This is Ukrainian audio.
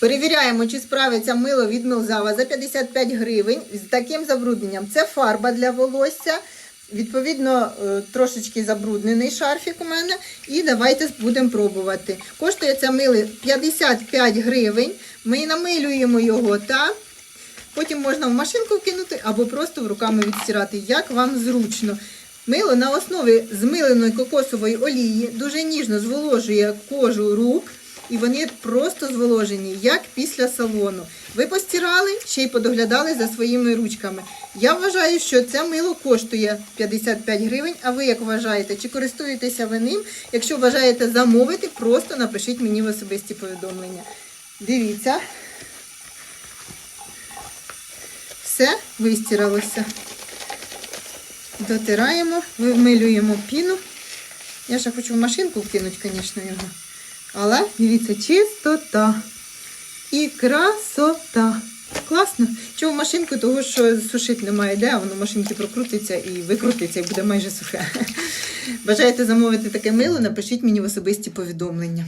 Перевіряємо, чи справиться мило від Милзава за 55 гривень з таким забрудненням. Це фарба для волосся. Відповідно, е, трошечки забруднений шарфік у мене. І давайте будемо пробувати. Коштує це мило 55 гривень. Ми намилюємо його та потім можна в машинку кинути або просто руками відстирати, як вам зручно. Мило на основі змиленої кокосової олії дуже ніжно зволожує кожу рук, і вони просто зволожені, як після салону. Ви постирали, ще й подоглядали за своїми ручками. Я вважаю, що це мило коштує 55 гривень. А ви як вважаєте? Чи користуєтеся ви ним? Якщо бажаєте замовити, просто напишіть мені в особисті повідомлення. Дивіться. Все вистиралося. Дотираємо, вимилюємо піну. Я ще хочу в машинку вкинути, звісно, його. Але дивіться, чистота і красота. Класно. В машинку, того що сушити немає де, воно в машинці прокрутиться і викрутиться, і буде майже сухе. Бажаєте замовити таке мило, напишіть мені в особисті повідомлення.